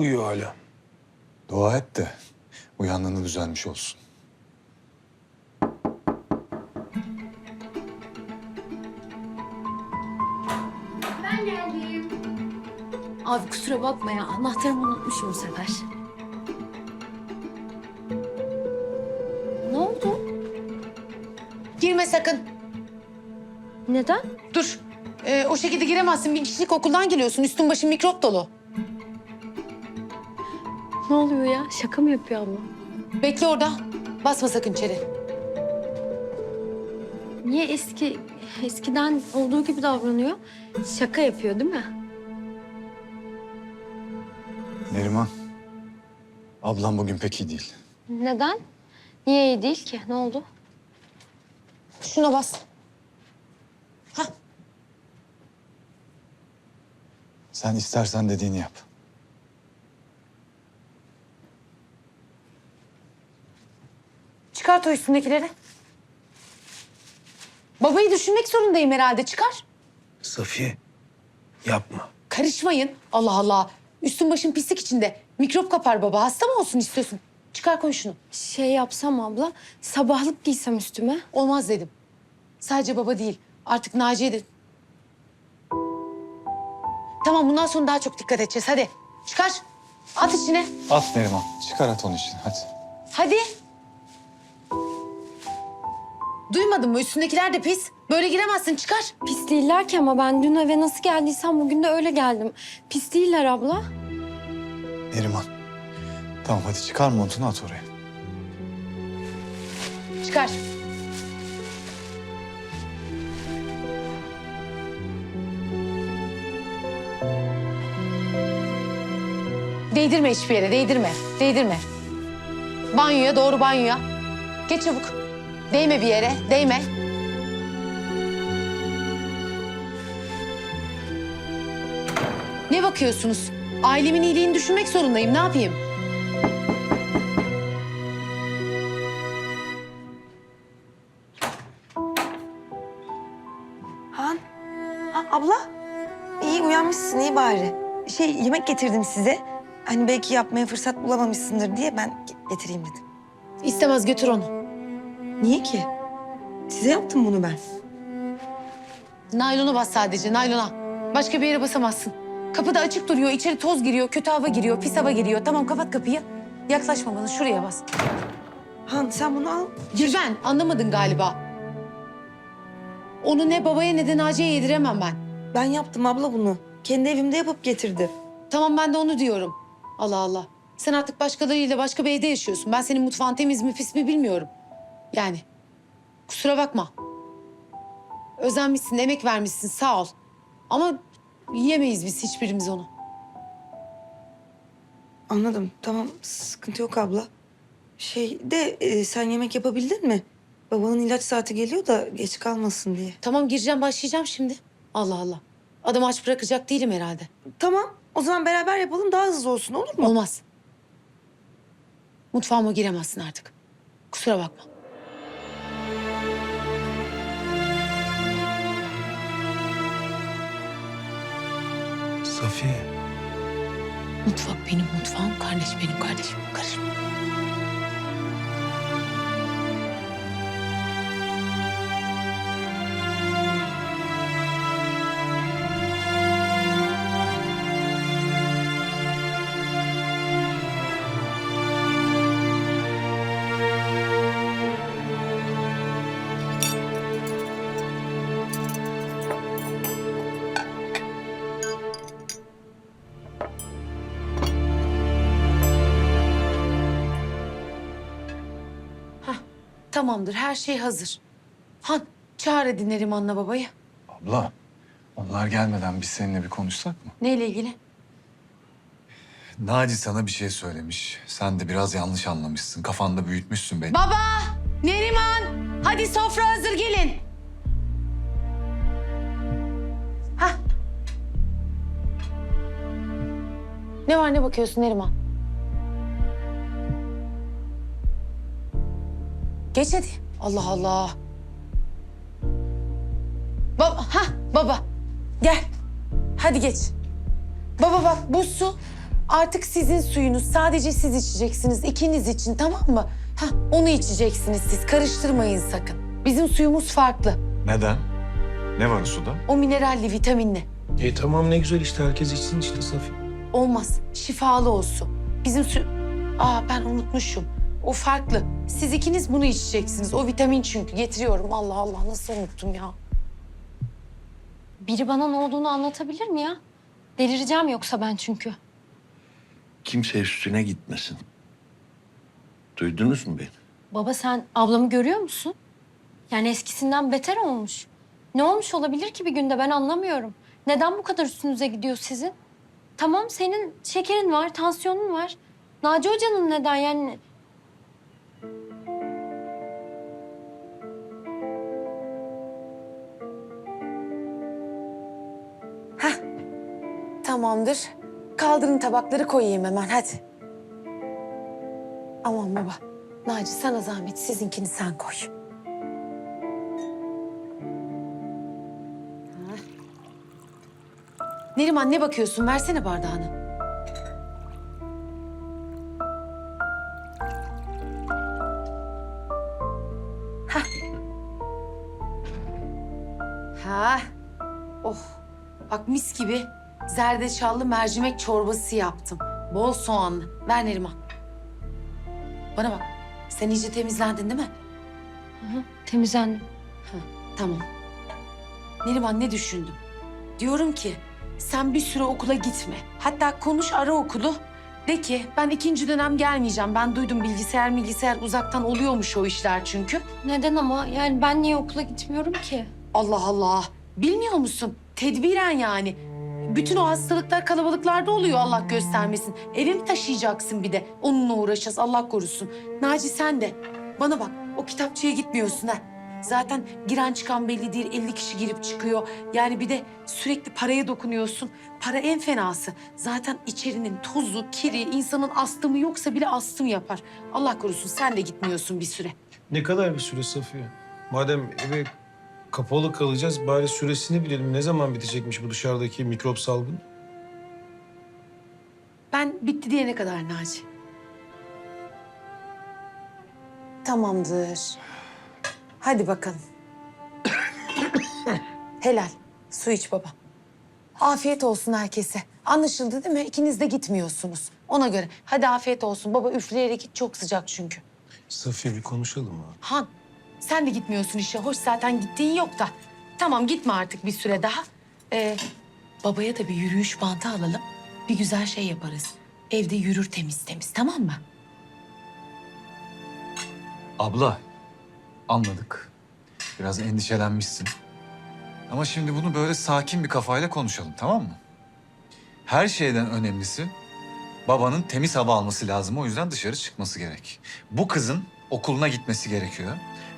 Uyuyor hala. Dua et de uyandığında düzelmiş olsun. Ben geldim. Abi kusura bakma ya. Anahtarımı unutmuşum bu sefer. Ne oldu? Girme sakın. Neden? Dur. Ee, o şekilde giremezsin. Bir kişilik okuldan geliyorsun. Üstün başın mikrop dolu. Ne oluyor ya? Şaka mı yapıyor abla? Bekle orada. Basma sakın içeri. Niye eski eskiden olduğu gibi davranıyor? Şaka yapıyor değil mi? Neriman, ablam bugün pek iyi değil. Neden? Niye iyi değil ki? Ne oldu? Şuna bas. Hah. Sen istersen dediğini yap. Çıkart o üstündekileri. Babayı düşünmek zorundayım herhalde. Çıkar. Safiye yapma. Karışmayın. Allah Allah. Üstün başın pislik içinde. Mikrop kapar baba. Hasta mı olsun istiyorsun? Çıkar koy şunu. Şey yapsam abla, sabahlık giysem üstüme. Olmaz dedim. Sadece baba değil. Artık Naciye de... Tamam bundan sonra daha çok dikkat edeceğiz. Hadi çıkar. At içine. At Neriman, çıkar at onun için hadi. Hadi. Duymadın mı? Üstündekiler de pis. Böyle giremezsin. Çıkar. Pis değiller ki ama ben dün eve nasıl geldiysem bugün de öyle geldim. Pis değiller abla. Neriman, tamam hadi çıkar montunu at oraya. Çıkar. Değdirme hiçbir yere, değdirme. Değdirme. Banyoya, doğru banyoya. Geç çabuk. Değme bir yere, değme. Ne bakıyorsunuz? Ailemin iyiliğini düşünmek zorundayım. Ne yapayım? Han. Ha, abla. İyi uyanmışsın iyi bari. Şey yemek getirdim size. Hani belki yapmaya fırsat bulamamışsındır diye ben ge- getireyim dedim. İstemez götür onu. Niye ki? Size yaptım bunu ben. Naylona bas sadece, naylona. Başka bir yere basamazsın. Kapı da açık duruyor, içeri toz giriyor, kötü hava giriyor, pis hava giriyor. Tamam kapat kapıyı. Yaklaşma bana, şuraya bas. Han sen bunu al. Gülben, anlamadın galiba. Onu ne babaya ne de Naciye'ye yediremem ben. Ben yaptım abla bunu. Kendi evimde yapıp getirdim. Tamam ben de onu diyorum. Allah Allah. Sen artık başkalarıyla başka bir evde yaşıyorsun. Ben senin mutfağın temiz mi pis mi bilmiyorum. Yani kusura bakma. Özenmişsin, emek vermişsin sağ ol. Ama yiyemeyiz biz hiçbirimiz onu. Anladım tamam sıkıntı yok abla. Şey de e, sen yemek yapabildin mi? Babanın ilaç saati geliyor da geç kalmasın diye. Tamam gireceğim başlayacağım şimdi. Allah Allah. Adamı aç bırakacak değilim herhalde. Tamam o zaman beraber yapalım daha hızlı olsun olur mu? Olmaz. Mutfağıma giremezsin artık. Kusura bakma. Safiye. Mutfak benim mutfağım, kardeş benim kardeşim. Karışma. Tamamdır, her şey hazır. Han, çağır hadi Neriman'la babayı. Abla, onlar gelmeden biz seninle bir konuşsak mı? Neyle ilgili? Naci sana bir şey söylemiş. Sen de biraz yanlış anlamışsın. Kafanda büyütmüşsün beni. Baba! Neriman! Hadi sofra hazır gelin. Hah. Ne var ne bakıyorsun Neriman? Geç hadi. Allah Allah. Baba, ha baba. Gel. Hadi geç. Baba bak buz su. Artık sizin suyunuz. Sadece siz içeceksiniz. ikiniz için tamam mı? Hah, onu içeceksiniz siz. Karıştırmayın sakın. Bizim suyumuz farklı. Neden? Ne var o suda? O mineralli, vitaminli. E tamam ne güzel işte herkes içsin işte Safiye. Olmaz. Şifalı olsun. Bizim su... Aa ben unutmuşum. O farklı. Siz ikiniz bunu içeceksiniz. O vitamin çünkü. Getiriyorum. Allah Allah nasıl unuttum ya. Biri bana ne olduğunu anlatabilir mi ya? Delireceğim yoksa ben çünkü. Kimse üstüne gitmesin. Duydunuz mu beni? Baba sen ablamı görüyor musun? Yani eskisinden beter olmuş. Ne olmuş olabilir ki bir günde ben anlamıyorum. Neden bu kadar üstünüze gidiyor sizin? Tamam senin şekerin var, tansiyonun var. Naci Hoca'nın neden yani? Tamamdır. Kaldırın tabakları koyayım hemen hadi. Aman baba. Naci sana zahmet sizinkini sen koy. Neriman ne bakıyorsun? Versene bardağını. Ha. Oh. Bak mis gibi zerdeçallı mercimek çorbası yaptım. Bol soğanlı. Ver Neriman. Bana bak. Sen iyice temizlendin değil mi? Temizlendim. Tamam. Neriman ne düşündüm? Diyorum ki sen bir süre okula gitme. Hatta konuş ara okulu. De ki ben ikinci dönem gelmeyeceğim. Ben duydum bilgisayar bilgisayar uzaktan oluyormuş o işler çünkü. Neden ama? Yani ben niye okula gitmiyorum ki? Allah Allah. Bilmiyor musun? Tedbiren yani. Bütün o hastalıklar kalabalıklarda oluyor Allah göstermesin. Eve mi taşıyacaksın bir de? Onunla uğraşacağız Allah korusun. Naci sen de. Bana bak o kitapçıya gitmiyorsun ha. Zaten giren çıkan belli değil. 50 kişi girip çıkıyor. Yani bir de sürekli paraya dokunuyorsun. Para en fenası. Zaten içerinin tozu, kiri, insanın astımı yoksa bile astım yapar. Allah korusun sen de gitmiyorsun bir süre. Ne kadar bir süre Safiye? Madem eve kapalı kalacağız bari süresini bilelim. Ne zaman bitecekmiş bu dışarıdaki mikrop salgını? Ben bitti diyene kadar Naci. Tamamdır. Hadi bakalım. Helal. Su iç baba. Afiyet olsun herkese. Anlaşıldı değil mi? İkiniz de gitmiyorsunuz. Ona göre. Hadi afiyet olsun. Baba üfleyerek git. Çok sıcak çünkü. Safiye bir konuşalım mı? Han, sen de gitmiyorsun işe. Hoş zaten gittiğin yok da. Tamam gitme artık bir süre daha. Ee, babaya da bir yürüyüş bantı alalım. Bir güzel şey yaparız. Evde yürür temiz temiz tamam mı? Abla, anladık. Biraz endişelenmişsin. Ama şimdi bunu böyle sakin bir kafayla konuşalım, tamam mı? Her şeyden önemlisi babanın temiz hava alması lazım. O yüzden dışarı çıkması gerek. Bu kızın okuluna gitmesi gerekiyor.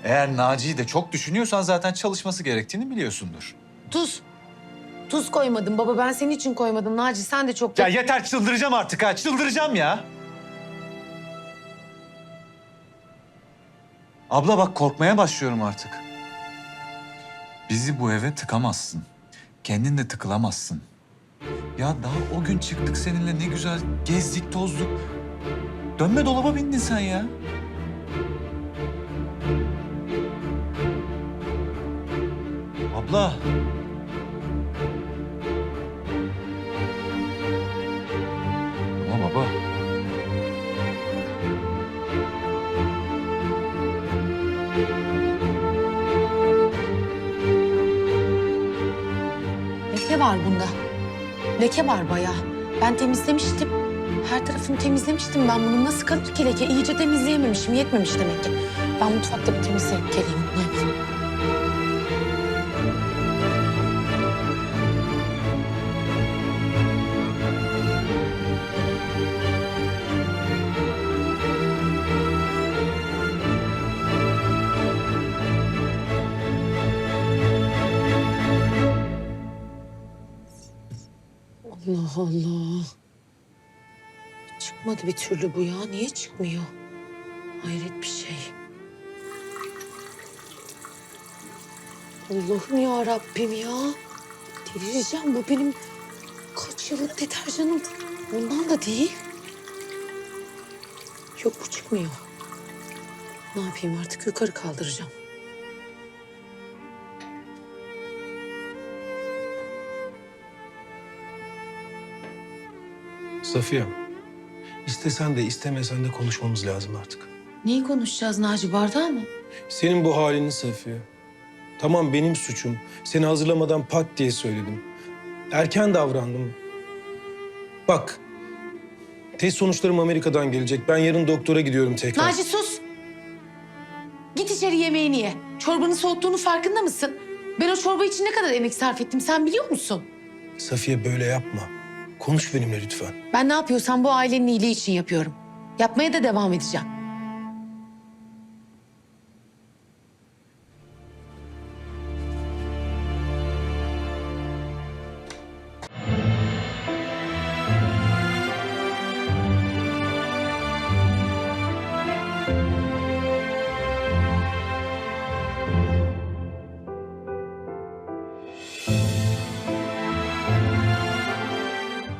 Eğer Naci'yi de çok düşünüyorsan zaten çalışması gerektiğini biliyorsundur. Tuz. Tuz koymadım baba. Ben senin için koymadım. Naci sen de çok... Ya yeter çıldıracağım artık ha, çıldıracağım ya. Abla bak korkmaya başlıyorum artık. Bizi bu eve tıkamazsın. Kendin de tıkılamazsın. Ya daha o gün çıktık seninle ne güzel gezdik tozduk. Dönme dolaba bindin sen ya. Abla. Ama baba. Leke var bunda. Leke var bayağı. Ben temizlemiştim. Her tarafını temizlemiştim ben bunun. Nasıl kalır ki leke? İyice temizleyememişim. Yetmemiş demek ki. Ben mutfakta bir temizleyip geleyim. Ne yapayım? Allah Allah. Çıkmadı bir türlü bu ya. Niye çıkmıyor? Hayret bir şey. Allah'ım ya Rabbim ya. Delireceğim bu benim kaç yıllık deterjanım. Bundan da değil. Yok bu çıkmıyor. Ne yapayım artık yukarı kaldıracağım. Safiye, istesen de istemesen de konuşmamız lazım artık. Neyi konuşacağız Naci bardağı mı? Senin bu halini Safiye. Tamam benim suçum. Seni hazırlamadan pat diye söyledim. Erken davrandım. Bak, test sonuçlarım Amerika'dan gelecek. Ben yarın doktora gidiyorum tekrar. Naci sus. Git içeri yemeğini ye. Çorbanı soğuttuğunu farkında mısın? Ben o çorba için ne kadar emek sarf ettim sen biliyor musun? Safiye böyle yapma. Konuş benimle lütfen. Ben ne yapıyorsam bu ailenin iyiliği için yapıyorum. Yapmaya da devam edeceğim.